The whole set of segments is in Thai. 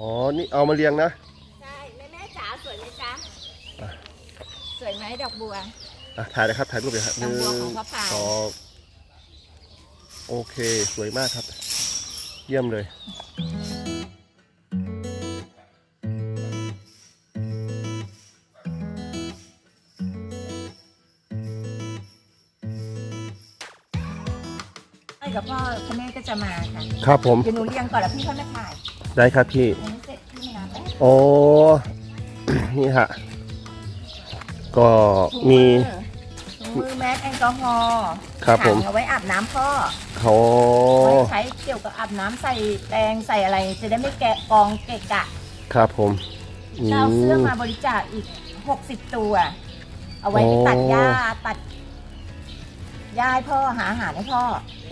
อ๋อ นี่เอามาเรียงนะ ใช่แม่แม่จ๋าสวยไหมจ๊ะอะ สวยไหมดอกบัว อะถ่ายเลยครับถ่ายรูปเลยครับหดอกนึ่งบัวของพระพาย สองโอเคสวยมากครับ เยี่ยมเลย ไอ้กับพ่อคุณแม่ก็จะมาค่ะครับผม เดี๋ยวหนูเรียงก่อนแล้วพี่ค่อยมาถ่าย ได้ครับพี่ยังไม่เสร็จพี่มาแป๊บโอ้นี่ฮะ ก็ถุงมี ถุงมือแมสแอลกอฮอล์ครับผม ถังเอาไว้อาบน้ำพ่อเขาไว้ใช้เกี่ยวกับอาบน้ำใส่แปรงใส่อะไร จะได้ไม่แกะกองเกะกะครับผมอืจะเอาเสื้อมมาบริจาคอีก60ตัว เอาไว้ไปโอ้ตัดหญ้าตัดหญ้าให้พ่อหาอาหารให้พ่อ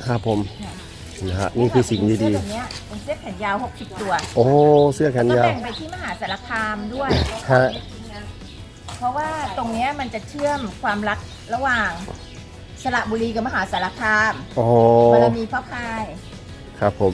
ครับผม นะฮะนี่คือสิ่งเสื้ดีอแบบเนี้ยเป็นเสื้อแขนยาว 60 ตัวๆโอ้ เสื้อแขนก็ยาว แบ่งไปที่มหาสารคามด้วย ฮะ เพราะว่าตรงเนี้ยมันจะเชื่อมความรักระหว่างสระบุรีกับมหาสารคามโอ้บารมีพ่อพาย ครับผม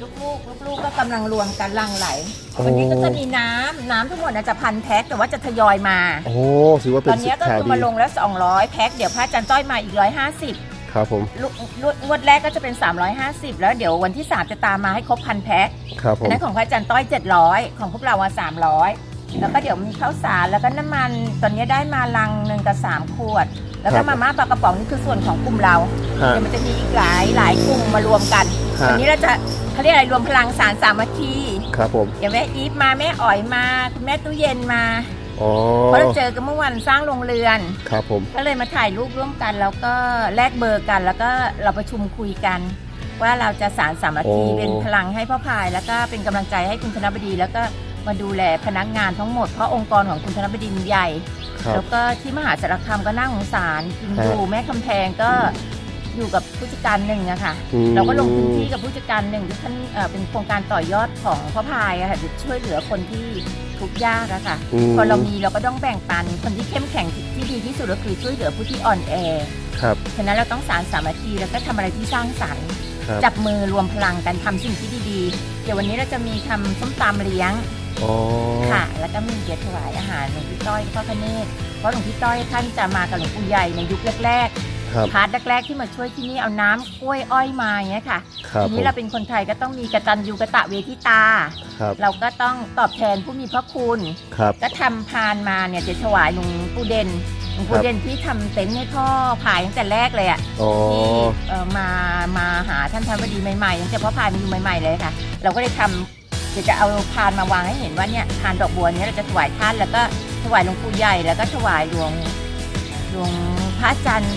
ลูกๆลูกๆก็กำลังรวมกันหลังไหล โอ้ วันนี้ก็จะมีน้ำน้ำทั้งหมดน่ะจะพันแพ็คแต่ว่าจะทยอยมา โอ้ถือว่าเป็ตนอนสิเนี้ยก็ข่าวคือดีมาลงแล้ว 200 แพ็คเดี๋ยวพระอาจารย์ต้อยมาอีก 150 ครับผมลูกลูกงวดแรกก็จะเป็น 350 แล้วเดี๋ยววันที่ 3 จะตามมาให้ครบพันแพ็คครับผอันมนั้นของพระอาจารย์ต้อย 700 ของพวกเราอะ300 แล้วก็เดี๋ยวมีข้าวสารแล้วก็น้ำมันตอนนี้ได้มาลังหนึ่งกับ3ขวด แล้วก็มาม่าปลากระป๋องนี่คือส่วนของกลุ่มเราฮะ เดี๋ยวมันจะมีอีกหลายหลายกลุ่มมารวมกันฮะ วันนี้เราจะเขาเรียกอะไรรวมพลังสารสามัคคี ครับผม เดี๋ยวแม่อีฟมาแม่อ๋อยมาคุณแม่ตู้เย็นมา อ๋อเพราะเราเจอกันเมื่อวันสร้างโรงเรือน ครับผม ก็เลยมาถ่ายรูปร่วมกัน แล้วก็แลกเบอร์กัน แล้วก็เราประชุมคุยกัน ว่าเราจะสารสามัคคีเป็นพลังให้พ่อพาย แล้วก็เป็นกำลังใจให้คุณธนบดี แล้วก็มาดูแลพนักงานทั้งหมดเพราะองค์กรของคุณธนบดินใหญ่ ครับ แล้วก็ที่มหาสารคามก็น่าสงสารกินครับดูแม่คำแพงก็ อยู่กับผู้จัดการหนึ่งอะค่ะ อืม เราก็ลงพื้นที่กับผู้จัดการหนึ่งที่ท่านเอ่อเป็นโครงการต่อยอดของพ่อพายอะค่ะจะช่วยเหลือคนที่ทุกข์ยากอะค่ะ อืมพอเรามีเราก็ต้องแบ่งปันคนที่เข้มแข็งที่ดีที่สุดก็คือช่วยเหลือผู้ที่อ่อนแอ ครับฉะนั้นเราต้องสารสามัคคีแล้วก็ทำอะไรที่สร้างสรรค์ครับจับมือรวมพลังกันทำสิ่งที่ดีๆ เดี๋ยววันนี้เราจะมีทำส้มตำเลี้ยงอ๋อค่ะ แล้วก็มีเดี๋ยวถวายอาหารหลวงพี่ต้อยพ่อพระเนตรเพราะหลวงพี่ต้อยท่านจะมากับหลวงปู่ใหญ่ในยุคแรก ครับๆพาร์ทแรกๆที่มาช่วยที่นี่เอาน้ำกล้วยอ้อยมาอย่างเงี้ยค่ะครับทีผนี้มเราเป็นคนไทยก็ต้องมีกตัญญูกะตะเวทิตา ครับเราก็ต้องตอบแทนผู้มีพระคุณ ครับ ก็ทำพานมาเนี่ยจะถวายหลวงปู่เด่นหลวงปู่ครับ เด่นที่ทำเต็นท์ให้พ่อพายตั้งแต่แรกเลยอะอ๋อ ที่เอ่อมามาหาท่านธนบดีใหม่ๆตั้งแต่พ่อพายมาอยู่ใหม่ๆเลยค่ะ เราก็เลยทำเดี๋ยวจะเอาพานมาวางให้เห็นว่าเนี่ยพานดอกบัวเนี้เราจะถวายท่านแล้วก็ถวายหลวงปู่ใหญ่แล้วก็ถวายหลวงหลวงพระอาจันทร์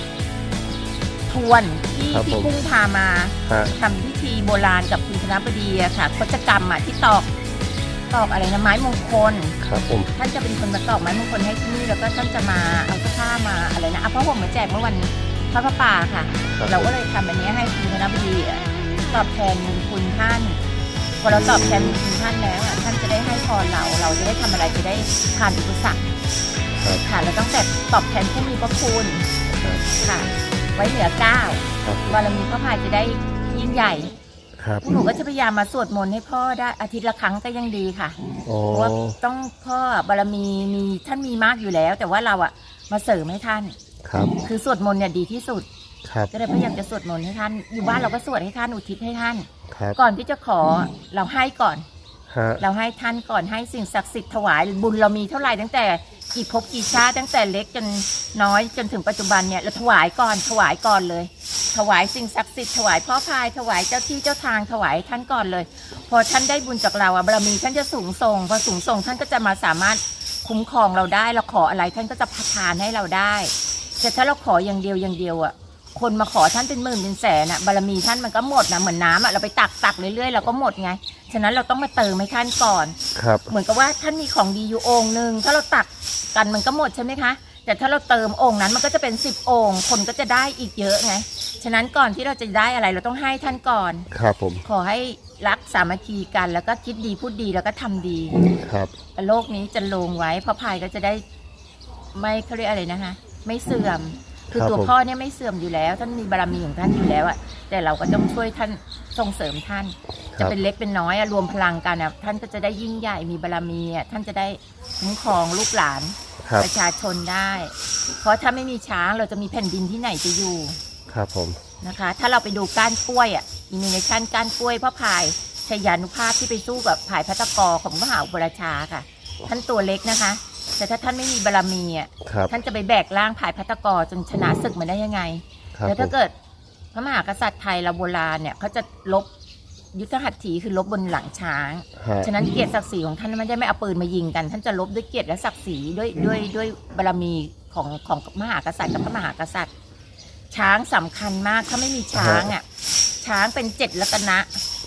ทวนที่ครับที่ผมกุ้งพามาฮะทำพิธีโบราณกับคุณธนบดีอะค่ะโคจกรรมอะที่ตอกตอกอะไรนะไม้มงคล ครับผม ท่านจะเป็นคนมาตอกไม้มงคลให้ที่นี่แล้วก็ท่านจะมาเอาเสื้อผ้ามาอะไรนะเอาผ้าห่มมาแจกเมื่อวันพระพระป่าค่ะ ครับเราก็เลยทำอันนี้ให้คุณธนบดีอะตอบแทนบุญคุณท่าน พอเราตอบแทนบุญคุณท่านแล้วอะท่านจะได้ให้พรเรา เราจะได้ทำอะไรจะได้ผ่านอุปสรรคครับ ค่ะเราต้องแต่ตอบแทนผู้มีพระคุณครับ ค่ะ ไว้เหนือเก้าครับบารมีพระพายจะได้ยิ่งใหญ่ครับพวกหนูก็จะพยายามมาสวดมนต์ให้พ่อได้อาทิตย์ละครั้งก็ยังดีค่ะอ๋อเพราะว่าต้องพ่อบารมีมีท่านมีมากอยู่แล้ว แต่ว่าเราอะมาเสริมให้ท่าน ครับ คือสวดมนต์เนี่ยดีที่สุด ครับ ก็เลยพยายามจะสวดมนต์ให้ท่าน อยู่บ้านเราก็สวดให้ท่านอุทิศให้ท่าน ครับ ก่อนที่จะขอเราให้ก่อน ฮะ เราให้ท่านก่อนให้สิ่งศักดิ์สิทธิ์ถวายบุญเรามีเท่าไหร่ตั้งแต่ กี่ภพกี่ชาติตั้งแต่เล็กจนน้อยจนถึงปัจจุบันเนี่ยเราถวายก่อนถวายก่อนเลย ถวายสิ่งศักดิ์สิทธิ์ถวายพ่อพายถวายเจ้าที่เจ้าทางถวายท่านก่อนเลย พอท่านได้บุญจากเราอะบารมีท่านจะสูงส่งพอสูงส่งท่านก็จะมาสามารถคุ้มครองเราได้เราขออะไรท่านก็จะประทานให้เราได้ แต่ถ้าเราขออย่างเดียวอย่างเดียวอะ คนมาขอท่านเป็นหมื่นเป็นแสนอะบารมีท่านมันก็หมดนะเหมือนน้ำอะเราไปตักตักเรื่อยๆเราก็หมดไง ฉะนั้นเราต้องมาเติมให้ท่านก่อน ครับ เหมือนกับว่าท่านมีของดีอยู่องค์หนึ่งถ้าเราตักกันมันก็หมดใช่ไหมคะ แต่ถ้าเราเติมองค์นั้นมันก็จะเป็นสิบองค์ คนก็จะได้อีกเยอะไง ฉะนั้นก่อนที่เราจะได้อะไรเราต้องให้ท่านก่อน ครับผม ขอให้รักสามัคคีกันแล้วก็คิดดีพูดดีแล้วก็ทำดี ครับ โลกนี้จะลงไว้เพราะพายก็จะได้ไม่เขาเรียกอะไรนะคะ ไม่เสื่อม คือครับตัวผมพ่อเนี่ยไม่เสื่อมอยู่แล้ว ท่านมีบารมีของท่านอยู่แล้วอะแต่เราก็ต้องช่วยท่านส่งเสริมท่านคจะรับเป็นเล็กเป็นน้อยอะรวมพลังกันอะท่านก็จะได้ยิ่งใหญ่มีบารมีอะท่านจะได้คุ้มครองลูกหลานครับประชาชนได้ เพราะถ้าไม่มีช้างเราจะมีแผ่นดินที่ไหนจะอยู่ ครับผมนะคะ ถ้าเราไปดูก้านกล้วยอะอิมิเนชันก้านกล้วยพ่อพายชยานุภาพที่ไปสู้กับผายพัตตกรของมหาอุปราชาค่ะ ท่านตัวเล็กนะคะ แต่ถ้าท่านไม่มีบารมีอะครับท่านจะไปแบกร่างผายพัตตกรจนชนะศึกมาได้ยังไง ครับแล้วผถ้ามเกิดพระมหากษัตริย์ไทยเราโบราณเนี่ยเขาจะลบยุทธหัตถีคือลบบนหลังช้าง ฮะฉะนั้นเกียรติศักดิ์ศรีของท่านไม่ได้ไม่เอาปืนมายิงกัน ท่านจะลบด้วยเกียรติและศักดิ์ศรีด้วยด้วยด้วยบารมีของของมหากษัตริย์กับพระมหากษัตริย์ ช้างสำคัญมากถ้าไม่มีช้างอะช้างเป็นเจ็ดรัตนะ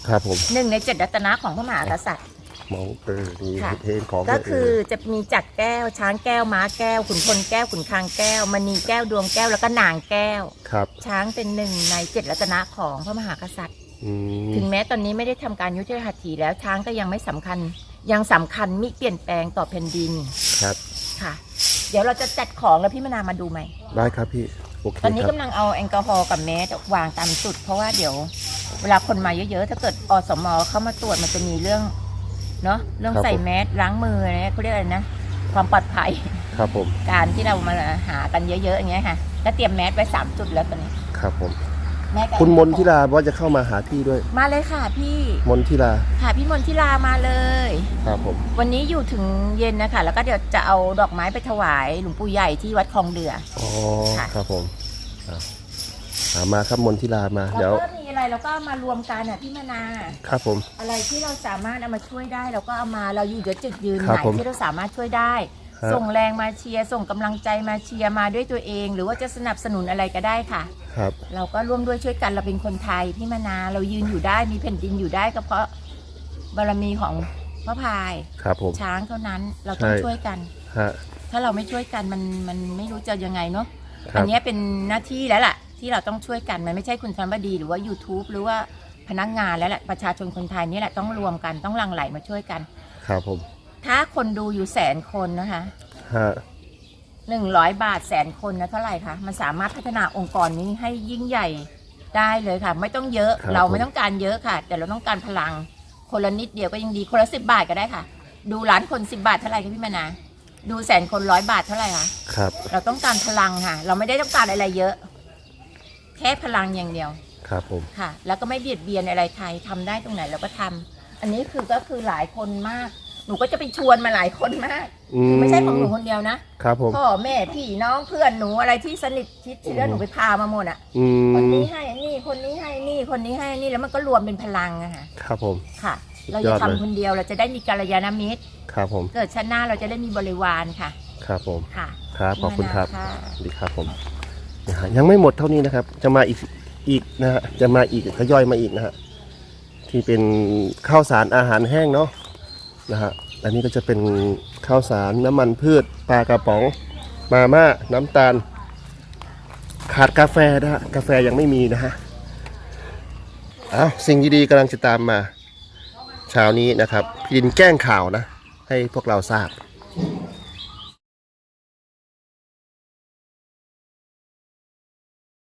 ครับผม หนึ่งในเจ็ดรัตนะของพระมหากษัตริย์ มองเออนี่ค่ะเห็นของก็เคือจะมีจักรแก้ว ช้างแก้วม้าแก้ว ขุนพลแก้วขุนคางแก้วมณีแก้วดวงแก้วแล้วก็นางแก้ว ครับช้างเป็นหนึ่งในเจ็ดรัตนะของพระมหากษัตริย์ อืมถึงแม้ตอนนี้ไม่ได้ทำการยุทธหัตถีแล้วช้างก็ยังไม่สำคัญ ยังสำคัญมิเปลี่ยนแปลงต่อแผ่นดินครับ ค่ะ เดี๋ยวเราจะจัดของแล้วพี่มนามาดูไหม ได้ครับพี่ โอเคตอนนี้คกำรับลังเอาแอลกอฮอล์กับแมสวางตามจุด เพราะว่าเดี๋ยว เวลาคนมาเยอะๆ ถ้าเกิดอสมเข้ามาตรวจมันจะมีเรื่อง เนาะเรื่องใส่แมสล้างมืออะไรเนี่ยเขาเรียกอะไรนะความปลอดภัยครับผมการที่เรามาหากันเยอะๆอย่างเงี้ยค่ะก็เตรียมแมสไว้สามจุดแล้วตอนนี้ครับผมแม่ก็คุณมนทิลาว่าจะเข้ามาหาพี่ด้วย มาเลยค่ะพี่มนทิลาค่ะพี่มนทิลามาเลยครับผมวันนี้อยู่ถึงเย็นนะคะ แล้วก็เดี๋ยวจะเอาดอกไม้ไปถวายหลวงปู่ใหญ่ที่วัดคลองเดืออ๋อค่ะครับผมอ่าหามาครับมนทิลามาแล้เดี๋ยววก็มี อะไรเราก็เอามารวมกันอะพี่มนา ครับผม อะไรที่เราสามารถเอามาช่วยได้เราก็เอามาเราอยู่จุดยืนครับไหนผมที่เราสามารถช่วยได้ฮะส่งแรงมาเชียร์ส่งกำลังใจมาเชียร์มาด้วยตัวเอง หรือว่าจะสนับสนุนอะไรก็ได้ค่ะ ครับ เราก็ร่วมด้วยช่วยกันเราเป็นคนไทยพี่มนาเรายืนอยู่ได้มีแผ่นดินอยู่ได้ก็เพราะบารมีของพระพายครับผม ช้างเท่านั้นเราต้องใช่ ช่วยกัน ฮะ ถ้าเราไม่ช่วยกันมันมันไม่รู้จะยังไงเนาะคอัรันบเนี้ยเป็นหน้าที่แล้วล่ะ ที่เราต้องช่วยกันมันไม่ใช่คุณธนบดีหรือว่า YouTube หรือว่าพนักงานแล้วแหละประชาชนคนไทยนี่แหละต้องรวมกันต้องหลั่งไหลมาช่วยกัน ครับผม ถ้าคนดูอยู่แสนคนนะคะฮะหนึ่งร้อยบาทแสนคนนะเท่าไหร่คะมันสามารถพัฒนาองค์กรนี้ให้ยิ่งใหญ่ได้เลยค่ะ ไม่ต้องเยอะครับเราผมไม่ต้องการเยอะค่ะ แต่เราต้องการพลังคนละนิดเดียวก็ยังดีคนละสิบบาทก็ได้ค่ะ ดูล้านคนสิบบาทเท่าไหร่คะพี่มานาดูแสนคนร้อยบาทเท่าไหร่คะ ครับ เราต้องการพลังค่ะ เราไม่ได้ต้องการอะไรเยอะ แค่พลังอย่างเดียวครับผม ค่ะ แล้วก็ไม่เบียดเบียนอะไรใครทำได้ตรงไหนเราก็ทำอันนี้คือก็คือหลายคนมาก หนูก็จะไปชวนมาหลายคนมากอืไม่ใช่ของหนูคนเดียวนะครับผม พ่อแม่พี่น้องเพื่อนหนูอะไรที่สนิทชิดเชื้อหนูไปพามาหมดอะ อืคนมนี้ให้นี่คนนี้ให้นี่คนนี้ให้นี่แล้วมันก็รวมเป็นพลังอะค่ะครับผม ค่ะสุดเรายจะอดเลย ทำคนเดียวเราจะได้มีกัลยาณมิตร ครับผมเกิดชาติหน้าเราจะได้มีบริวารค่ะครับผม ค่ะครับขอบคุณครับค่ะ ดีครับผม นะฮะยังไม่หมดเท่านี้นะครับ จะมาอีกอีกนะฮะจะมาอีกทยอยมาอีกนะฮะที่เป็นข้าวสารอาหารแห้งเนาะนะฮะอันนี้ก็จะเป็นข้าวสารน้ำมันพืชปลากระป๋องมาม่าน้ำตาล ขาดกาแฟนะฮะกาแฟยังไม่มีนะฮะอ้าวสิ่งดีๆกำลังจะตามมาเช้านี้นะครับ พี่ดินแกล้งข่าวนะ ให้พวกเราทราบ